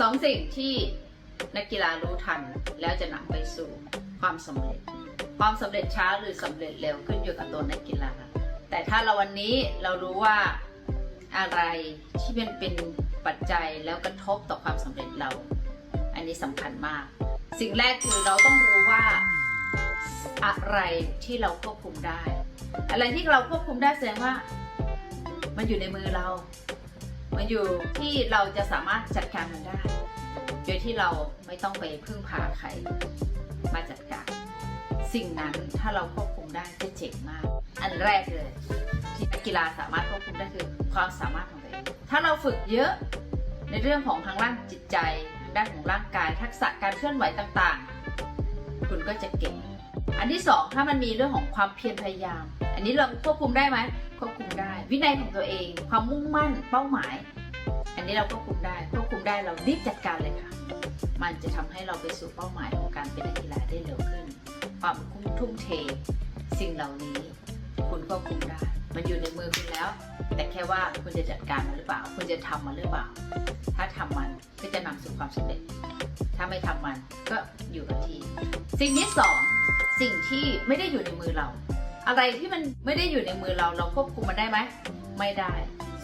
สองสิ่งที่นักกีฬารู้ทันแล้วจะนำไปสู่ความสำเร็จ ความสำเร็จช้าหรือสำเร็จเร็วขึ้นอยู่กับตัวนักกีฬา แต่ถ้าเราวันนี้เรารู้ว่าอะไรที่เป็นเป็นปัจจัยแล้วกระทบต่อความสำเร็จเรา อันนี้สำคัญมาก สิ่งแรกคือเราต้องรู้ว่าอะไรที่เราควบคุมได้ อะไรที่เราควบคุมได้แสดงว่า มันอยู่ในมือเรา มันอยู่ที่เราจะสามารถจัดการมันได้ โดยที่เราไม่ต้องไปพึ่งพาใครมาจัดการ สิ่งนั้นถ้าเราควบคุมได้จะเจ๋งมาก อันแรกเลย ที่นักกีฬาสามารถควบคุมได้คือความสามารถของตัวเอง ถ้าเราฝึกเยอะในเรื่องของทางร่างจิตใจทางด้านของร่างกายทักษะการเคลื่อนไหวต่างๆ คุณก็จะเก่ง อันที่สองถ้ามันมีเรื่องของความเพียรพยายาม อันนี้เราควบคุมได้ไหมควบคุมได้ วินัยของตัวเอง ความมุ่งมั่นเป้าหมาย อันนี้เราควบคุมได้ควบคุมได้เรารีบจัดการเลยค่ะ มันจะทำให้เราไปสู่เป้าหมายของการเป็นนักกีฬาได้เร็วขึ้น ความทุ่มเท สิ่งเหล่านี้ คุณควบคุมได้ มันอยู่ในมือคุณแล้ว แต่แค่ว่าคุณจะจัดการมันหรือเปล่า คุณจะทำมันหรือเปล่า ถ้าทำมันก็จะนำสู่ความสำเร็จ ถ้าไม่ทำมันก็อยู่กับที่ สิ่งที่สอง สิ่งที่ไม่ได้อยู่ในมือเรา อะไรที่มันไม่ได้อยู่ในมือเราเราควบคุมมันได้ไหมไม่ได้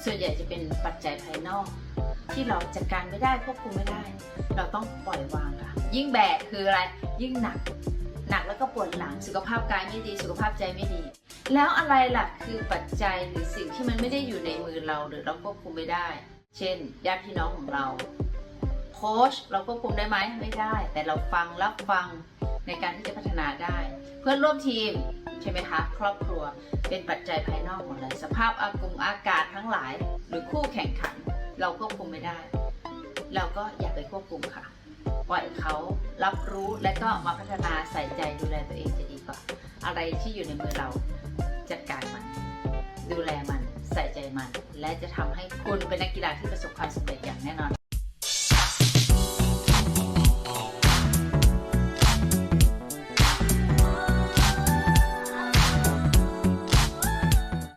ส่วนใหญ่จะเป็นปัจจัยภายนอก ที่เราจัดการไม่ได้ควบคุมไม่ได้ เราต้องปล่อยวางค่ะ ยิ่งแบกคืออะไรยิ่งหนักหนักแล้วก็ปวดหลังสุขภาพกายไม่ดีสุขภาพใจไม่ดี แล้วอะไรล่ะคือปัจจัยหรือสิ่งที่มันไม่ได้อยู่ในมือเราหรือเราควบคุมไม่ได้ เช่นญาติพี่น้องของเราโค้ชเราควบคุมได้ไหมไม่ได้ แต่เราฟังรับฟัง ในการที่จะพัฒนาได้ เพื่อนร่วมทีมใช่ไหมคะ ครอบครัวเป็นปัจจัยภายนอกหมดเลยสภาพอากงอากาศทั้งหลาย หรือคู่แข่งขัน เราควบคุมไม่ได้ เราก็อย่าไปควบคุมค่ะ ปล่อยเขารับรู้และก็มาพัฒนาใส่ใจดูแลตัวเองจะดีกว่า อะไรที่อยู่ในมือเราจัดการมัน ดูแลมันใส่ใจมัน และจะทำให้คุณเป็นนักกีฬาที่ประสบความสำเร็จอย่างแน่นอน